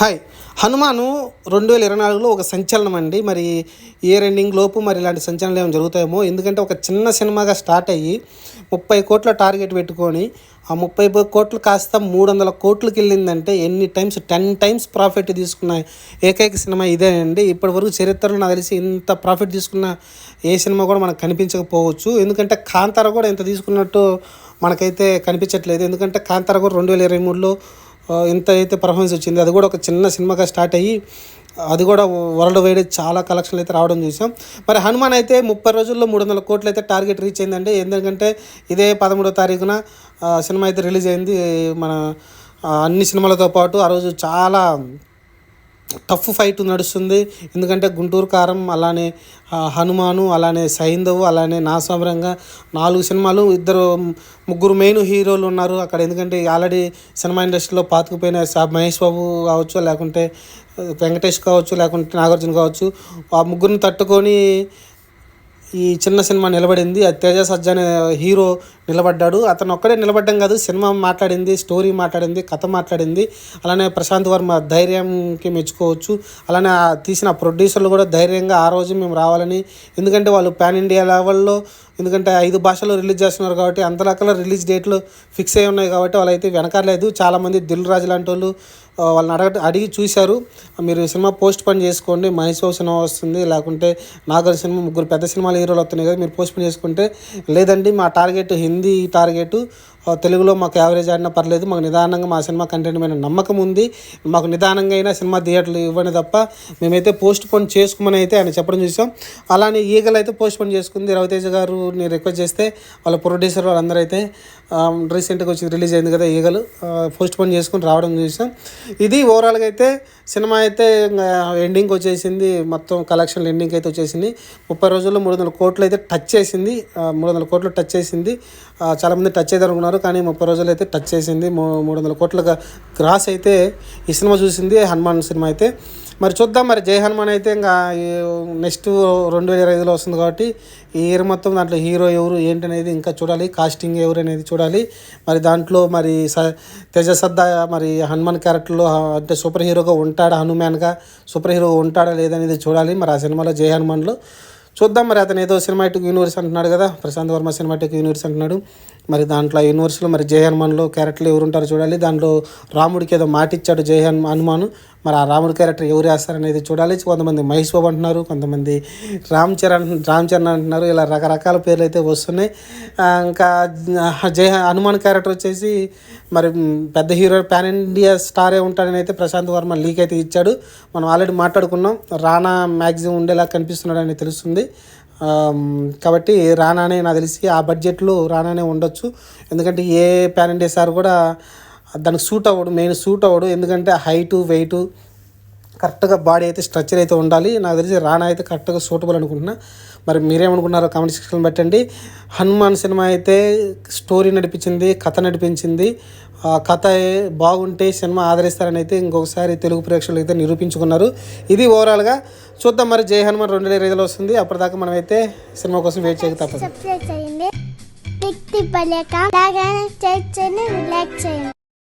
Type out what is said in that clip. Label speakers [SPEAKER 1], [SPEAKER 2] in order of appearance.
[SPEAKER 1] Hi. Hanuman రెండు వేల ఇరవై నాలుగులో ఒక సంచలనం అండి. మరి ఇయర్ ఎండింగ్ లోపు మరి ఇలాంటి సంచలనాలు ఏమైనా జరుగుతాయేమో. ఎందుకంటే ఒక చిన్న సినిమాగా స్టార్ట్ అయ్యి ముప్పై కోట్ల టార్గెట్ పెట్టుకొని ఆ ముప్పై కోట్లు కాస్త మూడు వందల కోట్లకి వెళ్ళిందంటే ఎన్ని టైమ్స్? టెన్ టైమ్స్ ప్రాఫిట్ తీసుకున్న ఏకైక సినిమా ఇదే అండి. ఇప్పటివరకు చరిత్రలో నాకు తెలిసి ఇంత ప్రాఫిట్ తీసుకున్న ఏ సినిమా కూడా మనకు కనిపించకపోవచ్చు. ఎందుకంటే కాంతార కూడా ఇంత తీసుకున్నట్టు మనకైతే కనిపించట్లేదు. ఎందుకంటే కాంతార కూడా రెండు వేల ఇరవై మూడులో ఎంత ఇంత అయితే పర్ఫార్మెన్స్ వచ్చింది. అది కూడా ఒక చిన్న సినిమాగా స్టార్ట్ అయ్యి అది కూడా వరల్డ్ వైడ్ చాలా కలెక్షన్లు అయితే రావడం చూసాం. మరి హనుమాన్ అయితే ముప్పై రోజుల్లో మూడు వందల కోట్లు అయితే టార్గెట్ రీచ్ అయిందండి. ఎందుకంటే ఇదే పదమూడో తారీఖున సినిమా అయితే రిలీజ్ అయింది. మన అన్ని సినిమాలతో పాటు ఆ రోజు చాలా టఫ్ ఫైట్ నడుస్తుంది. ఎందుకంటే గుంటూరు కారం అలానే హనుమాను అలానే సైందవు అలానే నాసామరంగా నాలుగు సినిమాలు ఇద్దరు ముగ్గురు మెయిన్ హీరోలు ఉన్నారు అక్కడ. ఎందుకంటే ఆల్రెడీ సినిమా ఇండస్ట్రీలో పాతుకుపోయిన సా మహేష్ బాబు కావచ్చు లేకుంటే వెంకటేష్ కావచ్చు లేకుంటే నాగార్జున కావచ్చు ఆ ముగ్గురిని తట్టుకొని ఈ చిన్న సినిమా నిలబడింది. అది తేజ సజ్జ అనే హీరో నిలబడ్డాడు. అతను ఒక్కడే నిలబడ్డం కాదు సినిమా మాట్లాడింది స్టోరీ మాట్లాడింది కథ మాట్లాడింది. అలానే ప్రశాంత్ వర్మ ధైర్యంకి మెచ్చుకోవచ్చు. అలానే తీసిన ప్రొడ్యూసర్లు కూడా ధైర్యంగా ఆ రోజు మేము రావాలని. ఎందుకంటే వాళ్ళు పాన్ ఇండియా లెవెల్లో ఎందుకంటే ఐదు భాషల్లో రిలీజ్ చేస్తున్నారు కాబట్టి అంతలకల్లా రిలీజ్ డేట్లు ఫిక్స్ అయి ఉన్నాయి కాబట్టి వాళ్ళైతే వెనకాలేదు చాలామంది దిల్ రాజు లాంటి వాళ్ళు వాళ్ళని అడగ అడిగి చూశారు. మీరు సినిమా పోస్ట్ పని చేసుకోండి. మహేష్ బాబు సినిమా వస్తుంది. లేకుంటే నాగర్ సినిమా ముగ్గురు పెద్ద సినిమాలు హీరోలు వస్తున్నాయి కదా మీరు పోస్ట్ పని చేసుకుంటే లేదండి మా టార్గెట్ హిందీ టార్గెట్. తెలుగులో మాకు యావరేజ్ ఆడినా పర్లేదు మాకు నిదానంగా మా సినిమా కంటెంట్ మీద నమ్మకం ఉంది. మాకు నిదానంగా అయినా సినిమా థియేటర్లు ఇవ్వని తప్ప మేమైతే పోస్ట్ పోన్ చేసుకోమని అయితే ఆయన చెప్పడం చూసాం. అలానే ఈగలు అయితే పోస్ట్ పోన్ చేసుకుంది రవితేజ గారు నేను రిక్వెస్ట్ చేస్తే వాళ్ళ ప్రొడ్యూసర్ వాళ్ళందరూ అయితే రీసెంట్గా వచ్చి రిలీజ్ అయింది కదా ఈగలు పోస్ట్ పోన్ చేసుకుని రావడం చూసాం. ఇది ఓవరాల్గా అయితే సినిమా అయితే ఎండింగ్ వచ్చేసింది మొత్తం కలెక్షన్ ఎండింగ్ అయితే వచ్చేసింది. ముప్పై రోజుల్లో మూడు వందల కోట్లు అయితే టచ్ చేసింది మూడు వందల కోట్లు టచ్ చేసింది. చాలామంది టచ్ అయితే అనుకున్నారు. కానీ ముప్పై రోజులు అయితే టచ్ చేసింది. మూడు వందల కోట్ల క్రాస్ అయితే ఈ సినిమా చూసింది హనుమాన్ సినిమా అయితే. మరి చూద్దాం మరి జై హనుమాన్ అయితే ఇంకా నెక్స్ట్ రెండు వేల ఇరవై ఐదులో వస్తుంది కాబట్టి ఈ ఇయర్ మొత్తం దాంట్లో హీరో ఎవరు ఏంటి అనేది ఇంకా చూడాలి. కాస్టింగ్ ఎవరు అనేది చూడాలి. మరి దాంట్లో మరి స తేజసద్ద మరి హనుమాన్ క్యారెక్టర్లో అంటే సూపర్ హీరోగా ఉంటాడా హనుమాన్గా? సూపర్ హీరో ఉంటాడా లేదనేది చూడాలి. మరి ఆ సినిమాలో జై హనుమాన్లో చూద్దాం. మరి అతను ఏదో సినిమాటిక్ యూనివర్స్ అంటున్నాడు కదా ప్రశాంత్ వర్మ సినిమాటిక్ యూనివర్స్ అంటున్నాడు. మరి దాంట్లో యూనివర్స్లో మరి జయ హనుమాన్లో క్యారెక్టర్లు ఎవరు ఉంటారో చూడాలి. దాంట్లో రాముడికి ఏదో మాట ఇచ్చాడు జయ హనుమాను. మరి ఆ రాముడి క్యారెక్టర్ ఎవరు వేస్తారనేది చూడాలి. కొంతమంది మహేష్ బాబు అంటున్నారు కొంతమంది రామ్ చరణ్ రామ్ చరణ్ అంటున్నారు. ఇలా రకరకాల పేర్లు అయితే వస్తున్నాయి. ఇంకా జయ హనుమాన్ క్యారెక్టర్ వచ్చేసి మరి పెద్ద హీరో పాన్ ఇండియా స్టారే ఉంటాడని అయితే ప్రశాంత్ వర్మ లీక్ అయితే ఇచ్చాడు. మనం ఆల్రెడీ మాట్లాడుకున్నాం. రానా మ్యాక్సిమం ఉండేలా కనిపిస్తున్నాడని తెలుస్తుంది. కాబట్టి రానానే నాకు తెలిసి ఆ బడ్జెట్లో రానానే ఉండొచ్చు. ఎందుకంటే ఏ పాన్ ఇండియా సార్ కూడా దానికి సూట్ అవ్వడు మెయిన్ సూట్ అవ్వడు. ఎందుకంటే హైటు వెయిటు కరెక్ట్గా బాడీ అయితే స్ట్రక్చర్ అయితే ఉండాలి. నాకు తెలిసి రానా అయితే కరెక్ట్గా సూటబుల్ అనుకుంటున్నా. మరి మీరేమనుకున్నారో కామెంట్ సెక్షన్ పెట్టండి. హనుమాన్ సినిమా అయితే స్టోరీ నడిపించింది కథ నడిపించింది. ఆ కథ బాగుంటే సినిమా ఆదరిస్తారని అయితే ఇంకొకసారి తెలుగు ప్రేక్షకులు అయితే నిరూపించుకున్నారు. ఇది ఓవరాల్గా చూద్దాం మరి జై హనుమాన్ రెండు వేల ఐదులో వస్తుంది. అప్పటిదాకా మనం అయితే సినిమా కోసం వెయిట్ చేయక తప్పదు.
[SPEAKER 2] చేయండి.